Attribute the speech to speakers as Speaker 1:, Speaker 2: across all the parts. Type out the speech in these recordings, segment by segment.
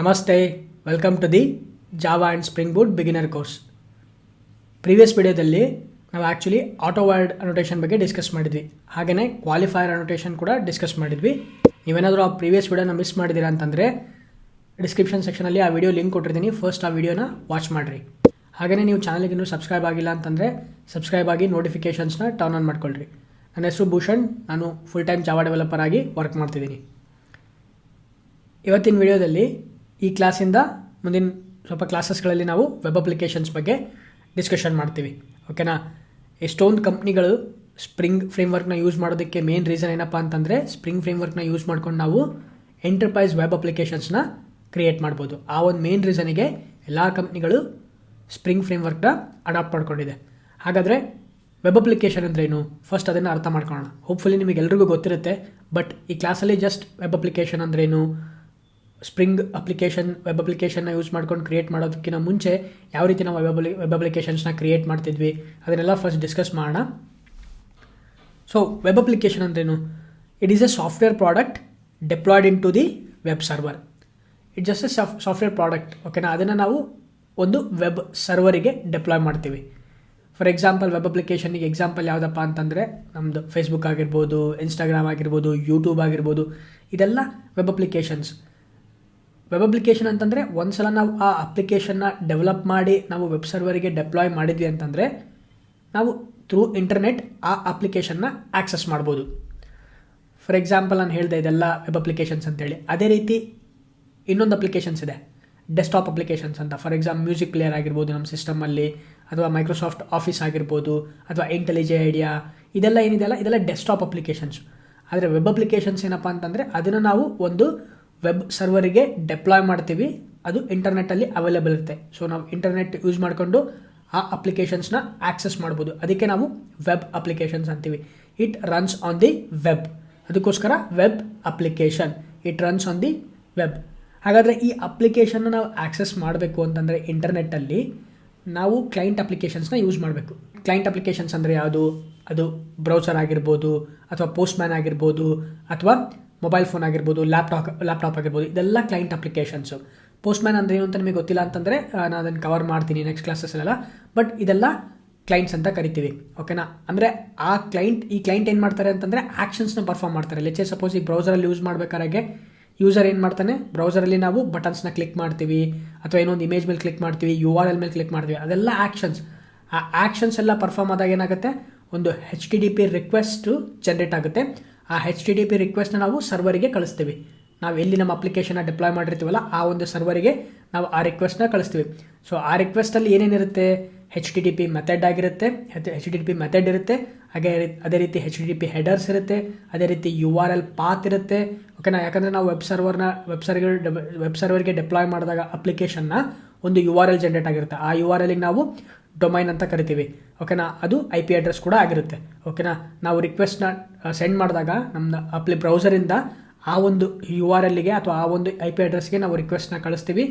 Speaker 1: ನಮಸ್ತೆ welcome to the Java and Spring Boot beginner course previous ವಿಡಿಯೋದಲ್ಲಿ ನಾವು actually autowired annotation ಬಗ್ಗೆ discuss ಮಾಡಿದ್ವಿ. ಹಾಗೆಯೇ ಕ್ವಾಲಿಫೈಯರ್ ಅನೋಟೇಷನ್ ಕೂಡ ಡಿಸ್ಕಸ್ ಮಾಡಿದ್ವಿ. ನೀವೇನಾದರೂ ಆ ಪ್ರೀವಿಯಸ್ ವಿಡಿಯೋನ ಮಿಸ್ ಮಾಡಿದ್ದೀರಾ ಅಂತಂದರೆ ಡಿಸ್ಕ್ರಿಪ್ಷನ್ ಸೆಕ್ಷನಲ್ಲಿ ಆ ವಿಡಿಯೋ ಲಿಂಕ್ ಕೊಟ್ಟಿರ್ತೀನಿ. ಫಸ್ಟ್ ಆ ವಿಡಿಯೋನ ವಾಚ್ ಮಾಡಿರಿ. ಹಾಗೆಯೇ ನೀವು ಚಾನಲ್ಗೆ ಇನ್ನೂ ಸಬ್ಸ್ಕ್ರೈಬ್ ಆಗಿಲ್ಲ ಅಂತಂದರೆ ಸಬ್ಸ್ಕ್ರೈಬ್ ಆಗಿ ನೋಟಿಫಿಕೇಷನ್ಸ್ನ ಟರ್ನ್ ಆನ್ ಮಾಡ್ಕೊಳ್ರಿ. ನನ್ನ ಹೆಸರು ಭೂಷಣ್, ನಾನು ಫುಲ್ ಟೈಮ್ ಜಾವಾ ಡೆವಲಪರ್ ಆಗಿ ವರ್ಕ್ ಮಾಡ್ತಿದ್ದೀನಿ. ಇವತ್ತಿನ ವಿಡಿಯೋದಲ್ಲಿ ಈ ಕ್ಲಾಸಿಂದ ಮುಂದಿನ ಸ್ವಲ್ಪ ಕ್ಲಾಸಸ್ಗಳಲ್ಲಿ ನಾವು ವೆಬ್ ಅಪ್ಲಿಕೇಶನ್ಸ್ ಬಗ್ಗೆ ಡಿಸ್ಕಷನ್ ಮಾಡ್ತೀವಿ. ಓಕೆನಾ ಎಷ್ಟೊಂದು ಕಂಪ್ನಿಗಳು ಸ್ಪ್ರಿಂಗ್ ಫ್ರೇಮ್ವರ್ಕ್ನ ಯೂಸ್ ಮಾಡೋದಕ್ಕೆ ಮೇನ್ ರೀಸನ್ ಏನಪ್ಪ ಅಂತಂದರೆ ಸ್ಪ್ರಿಂಗ್ ಫ್ರೇಮ್ವರ್ಕ್ನ ಯೂಸ್ ಮಾಡ್ಕೊಂಡು ನಾವು ಎಂಟರ್ಪ್ರೈಸ್ ವೆಬ್ ಅಪ್ಲಿಕೇಶನ್ಸ್ನ ಕ್ರಿಯೇಟ್ ಮಾಡ್ಬೋದು. ಆ ಒಂದು ಮೇನ್ ರೀಸನಿಗೆ ಎಲ್ಲ ಕಂಪ್ನಿಗಳು ಸ್ಪ್ರಿಂಗ್ ಫ್ರೇಮ್ವರ್ಕ್ನ ಅಡಾಪ್ಟ್ ಮಾಡ್ಕೊಂಡಿದೆ. ಹಾಗಾದರೆ ವೆಬ್ ಅಪ್ಲಿಕೇಶನ್ ಅಂದ್ರೇನು ಫಸ್ಟ್ ಅದನ್ನು ಅರ್ಥ ಮಾಡ್ಕೊಳ್ಳೋಣ. ಹೋಪ್ಫುಲಿ ನಿಮಗೆ ಎಲ್ರಿಗೂ ಗೊತ್ತಿರುತ್ತೆ ಬಟ್ ಈ ಕ್ಲಾಸಲ್ಲಿ ಜಸ್ಟ್ ವೆಬ್ ಅಪ್ಲಿಕೇಶನ್ ಅಂದ್ರೇನು ಸ್ಪ್ರಿಂಗ್ ಅಪ್ಲಿಕೇಶನ್ ವೆಬ್ ಅಪ್ಲಿಕೇಶನ್ನ ಯೂಸ್ ಮಾಡ್ಕೊಂಡು ಕ್ರಿಯೇಟ್ ಮಾಡೋದಕ್ಕಿಂತ ಮುಂಚೆ ಯಾವ ರೀತಿ ನಾವು ವೆಬ್ ವೆಬ್ ಅಪ್ಲಿಕೇಶನ್ಸ್ನ ಕ್ರಿಯೇಟ್ ಮಾಡ್ತಿದ್ವಿ, ಅದನ್ನೆಲ್ಲ ಫಸ್ಟ್ ಡಿಸ್ಕಸ್ ಮಾಡೋಣ. ಸೊ ವೆಬ್ ಅಪ್ಲಿಕೇಶನ್ ಅಂದ್ರೇನು? It is a software product deployed into the web server it just a soft software product ಓಕೆನಾ ಅದನ್ನು ನಾವು ಒಂದು ವೆಬ್ ಸರ್ವರಿಗೆ ಡೆಪ್ಲಾಯ್ ಮಾಡ್ತೀವಿ. ಫಾರ್ ಎಕ್ಸಾಂಪಲ್ ವೆಬ್ ಅಪ್ಲಿಕೇಶನ್ಗೆ ಎಕ್ಸಾಂಪಲ್ ಯಾವುದಪ್ಪ ಅಂತಂದರೆ ನಮ್ಮದು ಫೇಸ್ಬುಕ್ ಆಗಿರ್ಬೋದು ಇನ್ಸ್ಟಾಗ್ರಾಮ್ ಆಗಿರ್ಬೋದು ಯೂಟ್ಯೂಬ್ ಆಗಿರ್ಬೋದು, ಇದೆಲ್ಲ ವೆಬ್ ಅಪ್ಲಿಕೇಶನ್ಸ್ ವೆಬ್ ಅಪ್ಲಿಕೇಶನ್ ಅಂತಂದರೆ ಒಂದು ಸಲ ನಾವು ಆ ಅಪ್ಲಿಕೇಶನ್ನ ಡೆವಲಪ್ ಮಾಡಿ ನಾವು ವೆಬ್ ಸರ್ವರಿಗೆ ಡೆಪ್ಲಾಯ್ ಮಾಡಿದ್ವಿ ಅಂತಂದರೆ ನಾವು ಥ್ರೂ ಇಂಟರ್ನೆಟ್ ಆ ಅಪ್ಲಿಕೇಶನ್ನ ಆಕ್ಸೆಸ್ ಮಾಡ್ಬೋದು. ಫಾರ್ ಎಕ್ಸಾಂಪಲ್ ನಾನು ಹೇಳಿದೆ ಇದೆಲ್ಲ ವೆಬ್ ಅಪ್ಲಿಕೇಶನ್ಸ್ ಅಂತೇಳಿ. ಅದೇ ರೀತಿ ಇನ್ನೊಂದು ಅಪ್ಲಿಕೇಶನ್ಸ್ ಇದೆ. ಡೆಸ್ಕ್ಟಾಪ್ ಅಪ್ಲಿಕೇಶನ್ಸ್ ಅಂತ. ಫಾರ್ ಎಕ್ಸಾಮ್ ಮ್ಯೂಸಿಕ್ ಪ್ಲೇಯರ್ ಆಗಿರ್ಬೋದು ನಮ್ಮ ಸಿಸ್ಟಮಲ್ಲಿ ಅಥವಾ ಮೈಕ್ರೋಸಾಫ್ಟ್ ಆಫೀಸ್ ಆಗಿರ್ಬೋದು, ಅಥವಾ ಇಂಟೆಲಿಜೆ ಐಡಿಯಾ ಇದೆಲ್ಲ ಏನಿದೆಯಲ್ಲ? ಇದೆಲ್ಲ ಡೆಸ್ಕ್ಟಾಪ್ ಅಪ್ಲಿಕೇಶನ್ಸ್ ಆದರೆ ವೆಬ್ ಅಪ್ಲಿಕೇಶನ್ಸ್ ಏನಪ್ಪ ಅಂತಂದರೆ ಅದನ್ನು ನಾವು ಒಂದು ವೆಬ್ ಸರ್ವರಿಗೆ ಡೆಪ್ಲಾಯ್ ಮಾಡ್ತೀವಿ, ಅದು ಇಂಟರ್ನೆಟ್ಟಲ್ಲಿ ಅವೈಲೇಬಲ್ ಇರುತ್ತೆ. ಸೊ ನಾವು ಇಂಟರ್ನೆಟ್ ಯೂಸ್ ಮಾಡಿಕೊಂಡು ಆ ಅಪ್ಲಿಕೇಶನ್ಸ್ನ ಆಕ್ಸೆಸ್ ಮಾಡ್ಬೋದು. ಅದಕ್ಕೆ ನಾವು ವೆಬ್ ಅಪ್ಲಿಕೇಶನ್ಸ್ ಅಂತೀವಿ. It runs on the web ಅದಕ್ಕೋಸ್ಕರ web application it runs on the web ಹಾಗಾದರೆ ಈ ಅಪ್ಲಿಕೇಶನ್ನ ನಾವು ಆಕ್ಸೆಸ್ ಮಾಡಬೇಕು ಅಂತಂದರೆ ಇಂಟರ್ನೆಟ್ಟಲ್ಲಿ ನಾವು ಕ್ಲೈಂಟ್ ಅಪ್ಲಿಕೇಶನ್ಸ್ನ ಯೂಸ್ ಮಾಡಬೇಕು. ಕ್ಲೈಂಟ್ ಅಪ್ಲಿಕೇಶನ್ಸ್ ಅಂದರೆ ಯಾವುದು? ಅದು ಬ್ರೌಸರ್ ಆಗಿರ್ಬೋದು, ಅಥವಾ ಪೋಸ್ಟ್ಮ್ಯಾನ್ ಆಗಿರ್ಬೋದು, ಅಥವಾ ಮೊಬೈಲ್ ಫೋನ್ ಆಗಿರ್ಬೋದು ಲ್ಯಾಪ್ಟಾಪ್ ಲ್ಯಾಪ್ಟಾಪ್ ಆಗಿರ್ಬೋದು, ಇದೆಲ್ಲ ಕ್ಲೈಂಟ್ ಅಪ್ಲಿಕೇಶನ್ಸು ಪೋಸ್ಟ್ ಮ್ಯಾನ್ ಅಂದರೆ ಏನು ಅಂತ ನಿಮಗೆ ಗೊತ್ತಿಲ್ಲ ಅಂತಂದರೆ ನಾನು ಅದನ್ನು ಕವರ್ ಮಾಡ್ತೀನಿ ನೆಕ್ಸ್ಟ್ ಕ್ಲಾಸಸ್ಸಲ್ಲೆಲ್ಲ ಬಟ್ ಇದೆಲ್ಲ ಕ್ಲೈಂಟ್ಸ್ ಅಂತ ಕರಿತೀವಿ ಓಕೆನಾ ಅಂದರೆ ಆ ಕ್ಲೈಂಟ್ ಈ ಕ್ಲೈಂಟ್ ಏನು ಮಾಡ್ತಾರೆ ಅಂತಂದರೆ ಆ್ಯಕ್ಷನ್ಸ್ನ ಪರ್ಫಾರ್ಮ್ ಮಾಡ್ತಾರೆ. ಲೆಚ್ಚೆ ಸಪೋಸ್ ಈ ಬ್ರೌಸರಲ್ಲಿ ಯೂಸ್ ಮಾಡಬೇಕಾದ್ರೆ ಯೂಸರ್ ಏನು ಮಾಡ್ತಾನೆ? ಬ್ರೌಸರಲ್ಲಿ ನಾವು ಬಟನ್ಸ್ನ ಕ್ಲಿಕ್ ಮಾಡ್ತೀವಿ, ಅಥವಾ ಏನೊಂದು ಇಮೇಜ್ ಮೇಲೆ ಕ್ಲಿಕ್ ಮಾಡ್ತೀವಿ ಯು ಆರ್ ಎಲ್ ಮೇಲೆ ಕ್ಲಿಕ್ ಮಾಡ್ತೀವಿ, ಅದೆಲ್ಲ ಆ್ಯಕ್ಷನ್ಸ್ ಆ ಆ್ಯಕ್ಷನ್ಸ್ ಎಲ್ಲ ಪರ್ಫಾರ್ಮ್ ಆದಾಗ ಏನಾಗುತ್ತೆ? ಒಂದು H T T P request generate ಆಗುತ್ತೆ. ಆ ಹೆಚ್ ಟಿ ಡಿ ಪಿ ರಿಕ್ವೆಸ್ಟ್ನ ನಾವು ಸರ್ವರಿಗೆ ಕಳಿಸ್ತೀವಿ. ನಾವು ಎಲ್ಲಿ ನಮ್ಮ ಅಪ್ಲಿಕೇಶನ್ನ ಡಿಪ್ಲಾಯ್ ಮಾಡಿರ್ತೀವಲ್ಲ, ಆ ಒಂದು ಸರ್ವರಿಗೆ ನಾವು ಆ ರಿಕ್ವೆಸ್ಟ್ನ ಕಳಿಸ್ತೀವಿ. ಸೊ ಆ ರಿಕ್ವೆಸ್ಟಲ್ಲಿ ಏನೇನಿರುತ್ತೆ? H T T P method ಆಗಿರುತ್ತೆ H T T P method ಇರುತ್ತೆ. ಹಾಗೆ ಅದೇ ರೀತಿ H T T P headers ಇರುತ್ತೆ, ಅದೇ ರೀತಿ ಯು ಆರ್ ಎಲ್ ಪಾತ್ ಇರುತ್ತೆ. ಓಕೆನಾ ಯಾಕಂದರೆ ನಾವು ವೆಬ್ ಸರ್ವರ್ನ ವೆಬ್ ಸರ್ವರ್ ವೆಬ್ ಸರ್ವರ್ಗೆ ಡಿಪ್ಲಾಯ್ ಮಾಡಿದಾಗ ಅಪ್ಲಿಕೇಶನ್ನ ಒಂದು ಯು ಆರ್ ಎಲ್ ಜನ್ರೇಟ್ ಆಗಿರುತ್ತೆ. ಆ ಯು ಆರ್ ಎಲ್ಗೆ ನಾವು ಡೊಮೈನ್ ಅಂತ ಕರಿತೀವಿ. ಓಕೆನಾ ಅದು ಐ ಪಿ ಅಡ್ರೆಸ್ ಕೂಡ ಆಗಿರುತ್ತೆ. ಓಕೆನಾ ನಾವು ರಿಕ್ವೆಸ್ಟ್ನ ಸೆಂಡ್ ಮಾಡಿದಾಗ ನಮ್ಮ ಅಪ್ಲಿ ಬ್ರೌಸರಿಂದ ಆ ಒಂದು ಯು ಆರ್ ಎಲ್ಗೆ ಅಥವಾ ಆ ಒಂದು ಐ ಪಿ ಅಡ್ರೆಸ್ಗೆ ನಾವು ರಿಕ್ವೆಸ್ಟ್ನ ಕಳಿಸ್ತೀವಿ.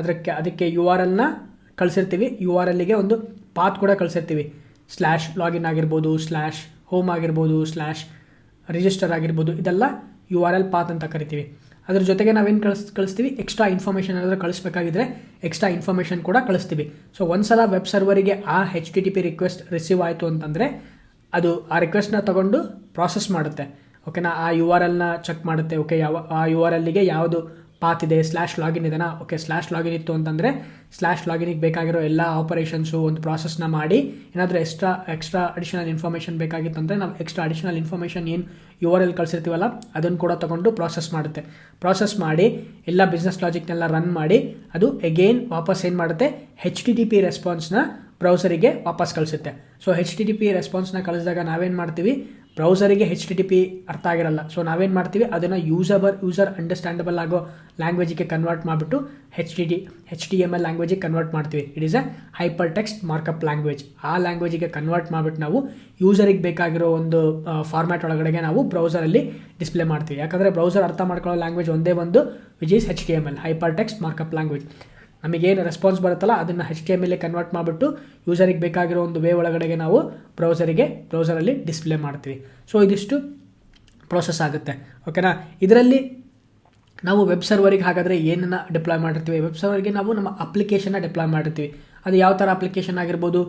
Speaker 1: ಅದಕ್ಕೆ ಅದಕ್ಕೆ ಯು ಆರ್ ಎಲ್ನ ಕಳಿಸಿರ್ತೀವಿ. ಯು ಆರ್ ಎಲ್ಗೆ ಒಂದು ಪಾತ್ ಕೂಡ ಕಳಿಸಿರ್ತೀವಿ. ಸ್ಲ್ಯಾಶ್ ಲಾಗಿನ್ ಆಗಿರ್ಬೋದು ಸ್ಲ್ಯಾಶ್ ಹೋಮ್ ಆಗಿರ್ಬೋದು ಸ್ಲ್ಯಾಶ್ ರಿಜಿಸ್ಟರ್ ಆಗಿರ್ಬೋದು, ಇದೆಲ್ಲ ಯು ಆರ್ ಎಲ್ ಪಾತ್ ಅಂತ ಕರಿತೀವಿ. ಅದ್ರ ಜೊತೆಗೆ ನಾವೇನು ಕಳಿಸ್, ಕಳಿಸ್ತೀವಿ? ಎಕ್ಸ್ಟ್ರಾ ಇನ್ಫಾರ್ಮೇಷನ್ ಏನಾದರೂ ಕಳಿಸ್ಬೇಕಾಗಿದ್ರೆ ಎಕ್ಸ್ಟ್ರಾ ಇನ್ಫಾರ್ಮೇಷನ್ ಕೂಡ ಕಳಿಸ್ತೀವಿ. ಸೊ ಒಂದ್ಸಲ ವೆಬ್ ಸರ್ವರಿಗೆ ಆ H T T P request receive ಆಯಿತು ಅಂತಂದರೆ ಅದು ಆ ರಿಕ್ವೆಸ್ಟ್ನ ತಗೊಂಡು ಪ್ರಾಸೆಸ್ ಮಾಡುತ್ತೆ. ಓಕೆನಾ ಆ ಯು ಆರ್ ಎಲ್ನ ಚೆಕ್ ಮಾಡುತ್ತೆ. ಓಕೆ ಯಾವ, ಆ ಯು ಆರ್ ಎಲ್ಲಿಗೆ ಯಾವುದು ಪಾತ್ ಇದೆ ಸ್ಲ್ಯಾಶ್ ಲಾಗಿನ್ ಇದೆನಾ ಓಕೆ ಸ್ಲ್ಯಾಶ್ ಲಾಗಿನ್ ಇತ್ತು ಅಂತಂದರೆ ಸ್ಲ್ಯಾಶ್ ಲಾಗಿನಿಗೆ ಬೇಕಾಗಿರೋ ಎಲ್ಲ ಆಪರೇಷನ್ಸು ಒಂದು ಪ್ರಾಸೆಸ್ನ ಮಾಡಿ, ಏನಾದರೂ ಎಕ್ಸ್ಟ್ರಾ ಎಕ್ಸ್ಟ್ರಾ ಅಡಿಷನಲ್ ಇನ್ಫಾರ್ಮೇಷನ್ ಬೇಕಾಗಿತ್ತು ಅಂದರೆ ನಾವು ಎಕ್ಸ್ಟ್ರಾ ಅಡಿಷನಲ್ ಇನ್ಫಾರ್ಮೇಷನ್ ಏನು ಯು ಆರ್ ಎಲ್ ಕಳಿಸಿರ್ತೀವಲ್ಲ ಅದನ್ನು ಕೂಡ ತೊಗೊಂಡು ಪ್ರಾಸೆಸ್ ಮಾಡುತ್ತೆ. ಪ್ರಾಸೆಸ್ ಮಾಡಿ, ಎಲ್ಲ ಬಿಸ್ನೆಸ್ ಲಾಜಿಕ್ನೆಲ್ಲ ರನ್ ಮಾಡಿ, ಅದು ಎಗೇನ್ ವಾಪಸ್ ಏನು ಮಾಡುತ್ತೆ? ಹೆಚ್ ಟಿ ಟಿ ಪಿ ರೆಸ್ಪಾನ್ಸ್ನ ಬ್ರೌಸರಿಗೆ ವಾಪಸ್ ಕಳಿಸುತ್ತೆ. So H T T P ರೆಸ್ಪಾನ್ಸ್ನ ಕಳಿಸಿದಾಗ ನಾವೇನು ಮಾಡ್ತೀವಿ? ಬ್ರೌಸರಿಗೆ ಹೆಚ್ ಟಿ ಟಿ ಪಿ ಅರ್ಥ ಆಗಿರಲ್ಲ. ಸೊ ನಾವೇನು ಮಾಡ್ತೀವಿ? ಅದನ್ನು ಯೂಸಬರ್ ಯೂಸರ್ ಅಂಡರ್ಸ್ಟ್ಯಾಂಡಬಲ್ ಆಗೋ ಲ್ಯಾಂಗ್ವೇಜಿಗೆ ಕನ್ವರ್ಟ್ ಮಾಡಿಬಿಟ್ಟು H T T H T M L ಲ್ಯಾಂಗ್ವೇಜಿಗೆ convert ಮಾಡ್ತೀವಿ. It is a hypertext markup language ಆ ಲ್ಯಾಂಗ್ವೇಜಿಗೆ ಕನ್ವರ್ಟ್ ಮಾಡಿಬಿಟ್ಟು ನಾವು ಯೂಸರಿಗೆ ಬೇಕಾಗಿರೋ ಒಂದು ಫಾರ್ಮ್ಯಾಟ್ ಒಳಗಡೆಗೆ ನಾವು ಬ್ರೌಸರಲ್ಲಿ ಡಿಸ್ಪ್ಲೇ ಮಾಡ್ತೀವಿ. ಯಾಕಂದರೆ ಬ್ರೌಸರ್ ಅರ್ಥ ಮಾಡ್ಕೊಳ್ಳೋ ಲ್ಯಾಂಗ್ವೇಜ್ ಒಂದೇ ಒಂದು which is H T M L hypertext markup language ನಮಗೇನು ರೆಸ್ಪಾನ್ಸ್ ಬರುತ್ತಲ್ಲ, ಅದನ್ನು H T M L convert ಮಾಡಿಬಿಟ್ಟು ಯೂಸರಿಗೆ ಬೇಕಾಗಿರೋ ಒಂದು ವೇ ಒಳಗಡೆಗೆ ನಾವು ಬ್ರೌಸರಿಗೆ ಬ್ರೌಸರಲ್ಲಿ ಡಿಸ್ಪ್ಲೇ ಮಾಡ್ತೀವಿ. ಸೊ ಇದಿಷ್ಟು ಪ್ರೋಸೆಸ್ ಆಗುತ್ತೆ. ಓಕೆನಾ ಇದರಲ್ಲಿ ನಾವು ವೆಬ್ ಸರ್ವರಿಗೆ ಹಾಗಾದರೆ ಏನನ್ನು ಡಿಪ್ಲಾಯ್ ಮಾಡಿರ್ತೀವಿ? ವೆಬ್ ಸರ್ವರ್ಗೆ ನಾವು ನಮ್ಮ ಅಪ್ಲಿಕೇಶನ್ನ ಡಿಪ್ಲಾಯ್ ಮಾಡಿರ್ತೀವಿ. ಅದು ಯಾವ ಥರ ಅಪ್ಲಿಕೇಶನ್ ಆಗಿರ್ಬೋದು?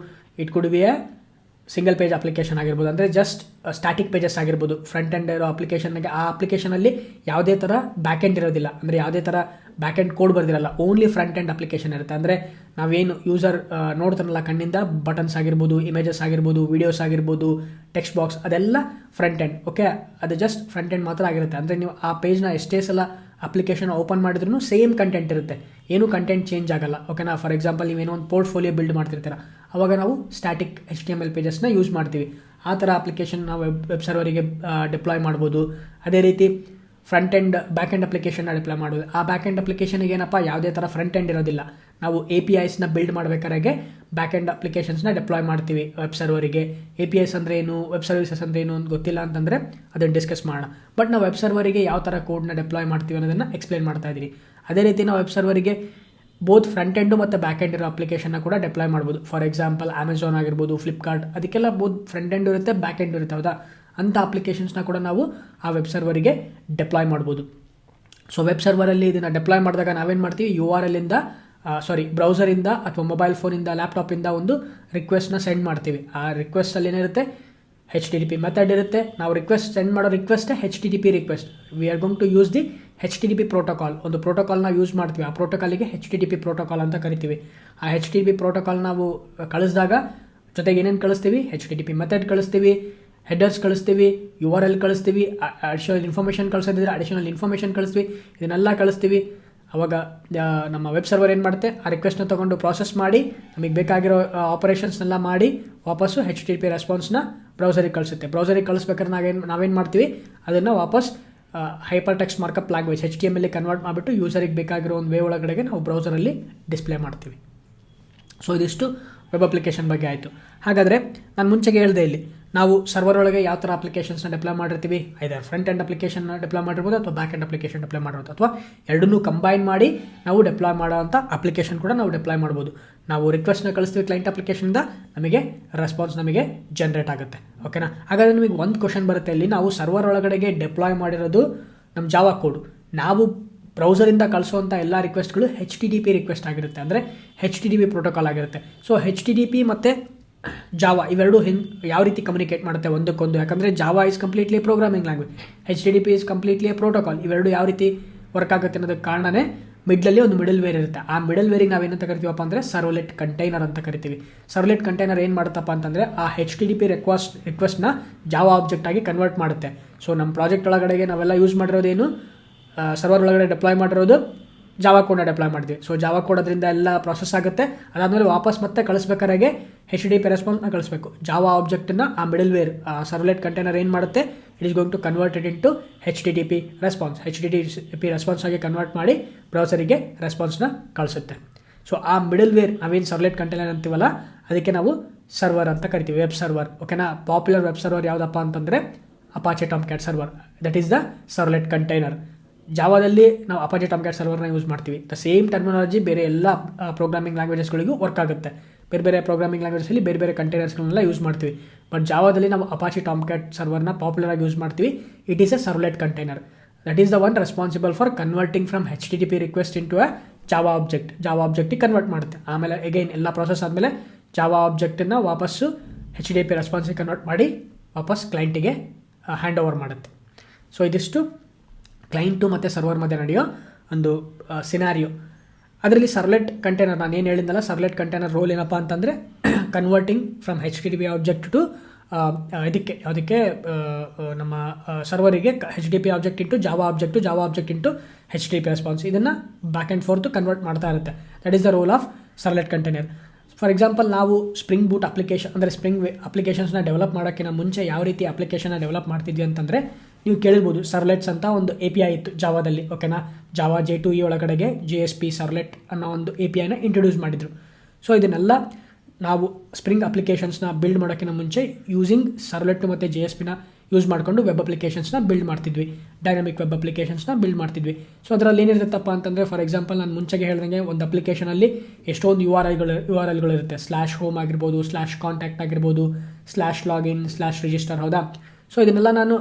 Speaker 1: It could be a single page application ಆಗಿರ್ಬೋದು, ಅಂದರೆ ಜಸ್ಟ್ ಸ್ಟ್ಯಾಟಿಕ್ ಪೇಜಸ್ ಆಗಿರ್ಬೋದು. ಫ್ರಂಟ್ ಎಂಡ್ ಇರೋ ಅಪ್ಲಿಕೇಶನ್ಗೆ ಆ ಅಪ್ಲಿಕೇಶನಲ್ಲಿ ಯಾವುದೇ ಥರ ಬ್ಯಾಕ್ ಎಂಡ್ ಇರೋದಿಲ್ಲ. ಅಂದರೆ ಯಾವುದೇ ಥರ ಬ್ಯಾಕ್ ಎಂಡ್ ಕೋಡ್ ಬರ್ದಿರಲ್ಲ. ಓನ್ಲಿ ಫ್ರಂಟ್ ಎಂಡ್ ಅಪ್ಲಿಕೇಶನ್ ಇರುತ್ತೆ. ಅಂದರೆ ನಾವೇನು ಯೂಸರ್ ನೋಡ್ತಾನಲ್ಲ ಕಣ್ಣಿಂದ ಬಟನ್ಸ್ ಆಗಿರ್ಬೋದು ಇಮೇಜಸ್ ಆಗಿರ್ಬೋದು ವೀಡಿಯೋಸ್ ಆಗಿರ್ಬೋದು ಟೆಕ್ಸ್ಟ್ ಬಾಕ್ಸ್ ಅದೆಲ್ಲ ಫ್ರಂಟ್ ಎಂಡ್ ಓಕೆ ಅದು ಜಸ್ಟ್ ಫ್ರಂಟ್ ಎಂಡ್ ಮಾತ್ರ ಆಗಿರುತ್ತೆ. ಅಂದರೆ ನೀವು ಆ ಪೇಜ್ನ ಎಷ್ಟೇ ಸಲ ಅಪ್ಲಿಕೇಶನ್ ಓಪನ್ ಮಾಡಿದ್ರು ಸೇಮ್ ಕಂಟೆಂಟ್ ಇರುತ್ತೆ. ಏನು ಕಂಟೆಂಟ್ ಚೇಂಜ್ ಆಗಲ್ಲ. ಓಕೆನಾ ಫಾರ್ ಎಕ್ಸಾಂಪಲ್ ನೀವೇನೋ ಒಂದು ಪೋರ್ಟ್ಫೋಲಿಯೋ ಬಿಲ್ಡ್ ಮಾಡ್ತಿರ್ತೀರ. ಅವಾಗ ನಾವು static H T M L ಪೇಜಸ್ನ use ಮಾಡ್ತೀವಿ. ಆ ಥರ ಅಪ್ಲಿಕೇಶನ್ ನಾವು ವೆಬ್ ವೆಬ್ ಸರ್ವರಿಗೆ ಡಿಪ್ಲಾಯ್ ಮಾಡ್ಬೋದು. ಅದೇ ರೀತಿ ಫ್ರಂಟ್ ಎಂಡ್ ಬ್ಯಾಕ್ ಎಂಡ್ ಅಪ್ಲಿಕೇಶನ್ನ ಡಿಪ್ಲಾಯ್ ಮಾಡೋದು ಆ ಬ್ಯಾಕ್ ಎಂಡ್ ಅಪ್ಲಿಕೇಶನ್ಗೆ ಏನಪ್ಪ, ಯಾವುದೇ ಥರ ಫ್ರಂಟ್ ಎಂಡ್ ಇರೋದಿಲ್ಲ. ನಾವು ಎ ಪಿ ಐಸ್ನ ಬಿಲ್ಡ್ ಮಾಡಬೇಕಾದ್ರೆ ಬ್ಯಾಕ್ ಎಂಡ್ ಅಪ್ಲಿಕೇಶನ್ಸ್ನ ಡಿಪ್ಲಾಯ್ ಮಾಡ್ತೀವಿ ವೆಬ್ ಸರ್ವರಿಗೆ ಎ ಪಿ ಐಸ್ ಅಂದರೆ ಏನು ವೆಬ್ ಸರ್ವಿಸಸ್ ಅಂದರೆ ಏನು ಅಂತ ಗೊತ್ತಿಲ್ಲ ಅಂತಂದರೆ ಅದನ್ನು ಡಿಸ್ಕಸ್ ಮಾಡೋಣ. ಬಟ್ ನಾವು ವೆಬ್ ಸರ್ವರಿಗೆ ಯಾವ ಥರ ಕೋಡ್ನ ಡಿಪ್ಲಾಯ್ ಮಾಡ್ತೀವಿ ಅನ್ನೋದನ್ನು ಎಕ್ಸ್ಪ್ಲೈನ್ ಮಾಡ್ತಾ ಇದ್ದೀವಿ ಅದೇ ರೀತಿ ನಾವು ವೆಬ್ ಸರ್ವರಿಗೆ ಬೋತ್ ಫ್ರಂಟ್ ಎಂಡು ಮತ್ತು ಬ್ಯಾಕ್ ಎಂಡ್ ಇರೋ ಅಪ್ಲಿಕೇಶನ್ನ ಕೂಡ ಡಿಪ್ಲಾಯ್ ಮಾಡ್ಬೋದು. ಫಾರ್ ಎಕ್ಸಾಂಪಲ್ ಅಮೆಝಾನ್ ಆಗಿರ್ಬೋದು ಫ್ಲಿಪ್ಕಾರ್ಟ್ ಅದಕ್ಕೆಲ್ಲ ಬೋತ್ ಫ್ರಂಟ್ ಎಂಡ್ ಇರುತ್ತೆ ಬ್ಯಾಕ್ ಎಂಡ್ ಇರುತ್ತೆ, ಹೌದಾ? ಅಂಥ ಅಪ್ಲಿಕೇಶನ್ಸ್ನ ಕೂಡ ನಾವು ಆ ವೆಬ್ ಸರ್ವರಿಗೆ ಡೆಪ್ಲಾಯ್ ಮಾಡ್ಬೋದು. ಸೊ ವೆಬ್ ಸರ್ವರಲ್ಲಿ ಇದನ್ನು ಡೆಪ್ಲಾಯ್ ಮಾಡಿದಾಗ ನಾವೇನು ಮಾಡ್ತೀವಿ? ಯು ಆರ್ ಎಲ್ಲಿಂದ ಸಾರಿ ಬ್ರೌಸರಿಂದ ಅಥವಾ ಮೊಬೈಲ್ ಫೋನಿಂದ ಲ್ಯಾಪ್ಟಾಪಿಂದ ಒಂದು ರಿಕ್ವೆಸ್ಟ್ನ ಸೆಂಡ್ ಮಾಡ್ತೀವಿ. ಆ ರಿಕ್ವೆಸ್ಟಲ್ಲಿ ಏನಿರುತ್ತೆ H T T P method ಇರುತ್ತೆ. ನಾವು ರಿಕ್ವೆಸ್ಟ್ ಸೆಂಡ್ ಮಾಡೋ ರಿಕ್ವೆಸ್ಟೇ H T T P request we are going to use the H T T P protocol ಒಂದು ಪ್ರೋಟೋಕಾಲ್ನ ಯೂಸ್ ಮಾಡ್ತೀವಿ. ಆ ಪ್ರೋಟೋಕಾಲಿಗೆ H T T P protocol ಅಂತ ಕರಿತೀವಿ. ಆ H T T P protocol ನಾವು ಕಳಿಸಿದಾಗ ಜೊತೆಗೆ ಏನೇನು ಕಳಿಸ್ತೀವಿ? H T T P method ಕಳಿಸ್ತೀವಿ. ಹೆಡರ್ಸ್ ಕಳಿಸ್ತೀವಿ. ಯು ಆರ್ ಎಲ್ ಕಳಿಸ್ತೀವಿ. ಅಡಿಷನಲ್ ಇನ್ಫಾರ್ಮೇಷನ್ ಕಳಿಸೋದಿದ್ರೆ ಅಡಿಷನಲ್ ಇನ್ಫಾರ್ಮೇಷನ್ ಕಳಿಸ್ತೀವಿ. ಇದನ್ನೆಲ್ಲ ಕಳಿಸ್ತೀವಿ. ಅವಾಗ ನಮ್ಮ ವೆಬ್ ಸರ್ವರ್ ಏನು ಮಾಡುತ್ತೆ? ಆ ರಿಕ್ವೆಸ್ಟ್ನ ತೊಗೊಂಡು ಪ್ರಾಸೆಸ್ ಮಾಡಿ, ನಮಗೆ ಬೇಕಾಗಿರೋ ಆಪರೇಷನ್ಸ್ನೆಲ್ಲ ಮಾಡಿ ವಾಪಸ್ಸು ಹೆಚ್ ಟಿ ಪಿ ರೆಸ್ಪಾನ್ಸ್ನ ಬ್ರೌಸರಿಗೆ ಕಳಿಸುತ್ತೆ. ಬ್ರೌಸರಿಗೆ ಕಳಿಸ್ಬೇಕಾದ್ರೆ ನಾವೇನು ನಾವೇನು ಮಾಡ್ತೀವಿ? ಅದನ್ನು ವಾಪಸ್ hypertext markup language H T M ಎಲ್ಲಿ ಕನ್ವರ್ಟ್ ಮಾಡಿಬಿಟ್ಟು ಯೂಸರಿಗೆ ಬೇಕಾಗಿರೋ ಒಂದು ವೇ ಒಳಗಡೆಗೆ ನಾವು ಬ್ರೌಸರಲ್ಲಿ ಡಿಸ್ಪ್ಲೇ ಮಾಡ್ತೀವಿ. ಸೊ ಇದಿಷ್ಟು ವೆಬ್ ಅಪ್ಲಿಕೇಶನ್ ಬಗ್ಗೆ ಆಯಿತು. ಹಾಗಾದರೆ ನಾನು ಮುಂಚೆಗೆ ಹೇಳಿದೆ ಇಲ್ಲಿ. ನಾವು ಸರ್ವರ್ ಒಳಗೆ ಯಾವ ಥರ ಅಪ್ಲಿಕೇಶನ್ಸ್ನ ಡಿಪ್ಲೈ ಮಾಡಿರ್ತೀವಿ either front end application deploy ಮಾಡಿರ್ಬೋದು ಅಥವಾ ಬ್ಯಾಕ್ ಎಂಡ್ ಅಪ್ಲಿಕೇಶನ್ ಡಿಪ್ಲೈ ಮಾಡಿರ್ಬೋದು. ಅಥವಾ ಎರಡನ್ನೂ ಕಂಬೈನ್ ಮಾಡಿ ನಾವು ಡಿಪ್ಲಾಯ್ ಮಾಡೋವಂಥ ಅಪ್ಲಿಕೇಶನ್ ಕೂಡ ನಾವು ಡಿಪ್ಲಾಯ್ ಮಾಡ್ಬೋದು. ನಾವು ರಿಕ್ವೆಸ್ಟ್ನ ಕಳಿಸ್ತೀವಿ ಕ್ಲೈಂಟ್ ಅಪ್ಲಿಕೇಶನ್ದ ನಮಗೆ ರೆಸ್ಪಾನ್ಸ್ ನಮಗೆ ಜನ್ರೇಟ್ ಆಗುತ್ತೆ. ಓಕೆನಾ ಹಾಗಾದರೆ ನಿಮಗೆ ಒಂದು ಕ್ವಶನ್ ಬರುತ್ತೆ. ಇಲ್ಲಿ ನಾವು ಸರ್ವರ್ ಒಳಗಡೆಗೆ ಡಿಪ್ಲಾಯ್ ಮಾಡಿರೋದು ನಮ್ಮ ಜಾವಾ ಕೋಡು ನಾವು ಬ್ರೌಸರಿಂದ ಕಳಿಸುವಂಥ ಎಲ್ಲ ರಿಕ್ವೆಸ್ಟ್ಗಳು H T T P request ಆಗಿರುತ್ತೆ. ಅಂದರೆ H T T P protocol ಆಗಿರುತ್ತೆ. So H T T P ಮತ್ತು ಜಾವಾ ಇವೆರಡು ಹೆಂಗ್ ಯಾವ ರೀತಿ ಕಮ್ಯುನಿಕೇಟ್ ಮಾಡುತ್ತೆ ಒಂದಕ್ಕೊಂದು? ಯಾಕಂದರೆ Java is completely programming language H T T P is completely protocol ಇವೆರಡು ಯಾವ ರೀತಿ ವರ್ಕ್ ಆಗುತ್ತೆ ಅನ್ನೋದಕ್ಕೆ ಕಾರಣನೇ ಮಿಡ್ಲಲ್ಲಿ ಒಂದು ಮಿಡಲ್ ವೇರ್ ಇರುತ್ತೆ. ಆ ಮಿಡಲ್ ವೇರಿಗೆ ನಾವೇನಂತ ಕರಿತೀವಪ್ಪ ಅಂದರೆ ಸರ್ವಲೆಟ್ ಕಂಟೈನರ್ ಅಂತ ಕರಿತೀವಿ. ಸರ್ವಲೆಟ್ ಕಂಟೈನರ್ ಏನು ಮಾಡುತ್ತಪ್ಪ ಅಂತಂದರೆ ಆ H T T P request ರಿಕ್ವೆಸ್ಟ್ನ Java object ಆಗಿ ಕನ್ವರ್ಟ್ ಮಾಡುತ್ತೆ. ಸೊ ನಮ್ಮ ಪ್ರಾಜೆಕ್ಟ್ ಒಳಗಡೆಗೆ ನಾವೆಲ್ಲ ಯೂಸ್ ಮಾಡಿರೋದೇನು? ಸರ್ವರ್ ಒಳಗಡೆ ಡಿಪ್ಲಾಯ್ ಮಾಡಿರೋದು ಜಾವಾ ಕೋಡ್ ಡಿಪ್ಲಾಯ್ ಮಾಡ್ತೀವಿ. ಸೊ ಜಾವಾ ಕೋಡ್ ಅದರಿಂದ ಎಲ್ಲ ಪ್ರಾಸೆಸ್ ಆಗುತ್ತೆ. ಅದಾದಮೇಲೆ ವಾಪಸ್ ಮತ್ತೆ ಕಳಿಸ್ಬೇಕಾದ್ರೆ ಹೆಚ್ ಡಿ ಪಿ ರೆಸ್ಪಾನ್ಸ್ನ ಕಳಿಸ್ಬೇಕು. ಜಾವಾ ಆಬ್ಜೆಕ್ಟನ್ನು ಆ ಮಿಡಲ್ ವೇರ್ ಆ ಸರ್ವಲೆಟ್ ಕಂಟೈನರ್ ಏನು ಮಾಡುತ್ತೆ? It is going to converted into H D D P response H D T P response ಆಗಿ ಕನ್ವರ್ಟ್ ಮಾಡಿ ಬ್ರೌಸರಿಗೆ ರೆಸ್ಪಾನ್ಸ್ನ ಕಳಿಸುತ್ತೆ. ಸೊ ಆ ಮಿಡಲ್ ವೇರ್ ನಾವೇನು ಸರ್ವಲೆಟ್ ಕಂಟೈನರ್ ಅಂತೀವಲ್ಲ, ಅದಕ್ಕೆ ನಾವು ಸರ್ವರ್ ಅಂತ ಕರಿತೀವಿ. ವೆಬ್ ಸರ್ವರ್ ಓಕೆನಾ ಪಾಪ್ಯುಲರ್ ವೆಬ್ ಸರ್ವರ್ ಯಾವುದಪ್ಪ ಅಂತಂದರೆ Apache Tomcat server that is the servlet container ಜಾವಾದಲ್ಲಿ ನಾವು ಅಪಾಚೆ ಟಾಮ್ಕ್ಯಾಟ್ ಸರ್ವರ್ನ ಯೂಸ್ ಮಾಡ್ತೀವಿ. ದ ಸೇಮ್ ಟರ್ಮಿನಾಲಜಿ ಬೇರೆ ಎಲ್ಲ ಪ್ರೋಗ್ರಾಮಿಂಗ್ ಲ್ಯಾಂಗ್ವೇಜಸ್ಗಳಿಗೂ ವರ್ಕ್ ಆಗುತ್ತೆ. ಬೇರೆ ಬೇರೆ ಪ್ರೋಗ್ರಾಮಿಂಗ್ ಲ್ಯಾಂಗ್ವೇಜಲ್ಲಿ ಬೇರೆ ಬೇರೆ ಕಂಟೈನರ್ಸ್ಗಳನ್ನೆಲ್ಲ ಯೂಸ್ ಮಾಡ್ತೀವಿ. ಬಟ್ ಜಾವಾದಲ್ಲಿ ನಾವು ಅಪಾಚಿ ಟಾಮ್ಕ್ಯಾಟ್ ಸರ್ವರ್ನ ಪಾಪ್ಯುಲರ್ ಆಗಿ ಯೂಸ್ ಮಾಡ್ತೀವಿ. It is a servlet container that is the one responsible for converting from H T P request into a Java object Java ಆಬ್ಜೆಕ್ಟಿಗೆ convert ಮಾಡುತ್ತೆ. ಆಮೇಲೆ ಎಗೈನ್ ಎಲ್ಲ ಪ್ರಾಸೆಸ್ ಆದಮೇಲೆ ಜಾವಾ ಆಬ್ಜೆಕ್ಟನ್ನು ವಾಪಸ್ಸು ಹೆಚ್ ಡಿ ಪಿ ರೆಸ್ಪಾನ್ಸಿಗೆ convert ಮಾಡಿ ವಾಪಸ್ ಕ್ಲೈಂಟಿಗೆ ಹ್ಯಾಂಡ್ ಓವರ್ ಮಾಡುತ್ತೆ. ಸೊ ಇದಿಷ್ಟು. ಕ್ಲೈಂಟು ಮತ್ತು ಸರ್ವರ್ ಮಧ್ಯೆ ನಡೆಯೋ ಒಂದು ಸಿನಾರಿಯೋ ಅದರಲ್ಲಿ ಸರ್ಲೆಟ್ ಕಂಟೈನರ್ ನಾನು ಏನು ಹೇಳಿದ್ನಲ್ಲ ಸರ್ಲೆಟ್ ಕಂಟೈನರ್ ರೋಲ್ ಏನಪ್ಪ ಅಂತಂದರೆ converting from H T P object to ಇದಕ್ಕೆ, ಅದಕ್ಕೆ ನಮ್ಮ ಸರ್ವರಿಗೆ H T P object into Java object Java object into H T P response ಇದನ್ನು ಬ್ಯಾಕ್ ಆ್ಯಂಡ್ ಫೋರ್ತು ಕನ್ವರ್ಟ್ ಮಾಡ್ತಾ ಇರುತ್ತೆ. That is the role of servlet container for example ನಾವು spring boot application ಅಂದರೆ spring ಅಪ್ಲಿಕೇಶನ್ಸ್ನ develop ಮಾಡೋಕ್ಕಿಂತ ಮುಂಚೆ ಯಾವ ರೀತಿ ಅಪ್ಲಿಕೇಶನ್ನ ಡೆವಲಪ್ ಮಾಡ್ತಿದ್ವಿ ಅಂತಂದರೆ ನೀವು ಕೇಳಿರ್ಬೋದು ಸರ್ಲೆಟ್ಸ್ ಅಂತ ಒಂದು ಎ ಪಿ ಐ ಇತ್ತು ಜಾವಾದಲ್ಲಿ ಓಕೆನಾ ಜಾವಾ ಜೆ ಟು ಇ ಒಳಗಡೆಗೆ ಜೆ ಎಸ್ ಪಿ ಸರ್ಲೆಟ್ ಅನ್ನೋ ಒಂದು ಎ ಪಿ ಐನ ಇಂಟ್ರೊಡ್ಯೂಸ್ ಮಾಡಿದರು. ಸೊ ಇದನ್ನೆಲ್ಲ ನಾವು ಸ್ಪ್ರಿಂಗ್ ಅಪ್ಲಿಕೇಶನ್ಸ್ನ ಬಿಲ್ಡ್ ಮಾಡೋಕ್ಕಿಂತ ಮುಂಚೆ ಯೂಸಿಂಗ್ ಸರ್ಲೆಟ್ ಮತ್ತು ಜೆ ಎಸ್ ಪಿನ ಯೂಸ್ ಮಾಡಿಕೊಂಡು ವೆಬ್ ಅಪ್ಲಿಕೇಶನ್ಸ್ನ ಬಿಲ್ಡ್ ಮಾಡ್ತಿದ್ವಿ. ಡೈನಾಮಿಕ್ ವೆಬ್ ಅಪ್ಲಿಕೇಶನ್ಸ್ನ ಬಿಲ್ಡ್ ಮಾಡ್ತಿದ್ವಿ. ಸೊ ಅದರಲ್ಲಿ ಏನಿರುತ್ತಪ್ಪ ಅಂತಂದರೆ ಫಾರ್ ಎಕ್ಸಾಂಪಲ್ ನಾನು ಮುಂಚೆಗೆ ಹೇಳ್ದಂಗೆ ಒಂದು ಅಪ್ಲಿಕೇಶನಲ್ಲಿ ಎಷ್ಟೊಂದು ಯು ಆರ್ ಐಗಳು ಯು ಆರ್ ಎಲ್ಗಳು ಇರುತ್ತೆ. ಸ್ಲ್ಯಾಶ್ ಹೋಮ್ ಆಗಿರ್ಬೋದು ಸ್ಲ್ಯಾಶ್ ಕಾಂಟ್ಯಾಕ್ಟ್ ಆಗಿರ್ಬೋದು ಸ್ಲ್ಯಾಶ್ ಲಾಗಿನ್ ಸ್ಲ್ಯಾಶ್ ರಿಜಿಸ್ಟರ್ ಹೌದಾ? ಸೊ ಇದನ್ನೆಲ್ಲ ನಾನು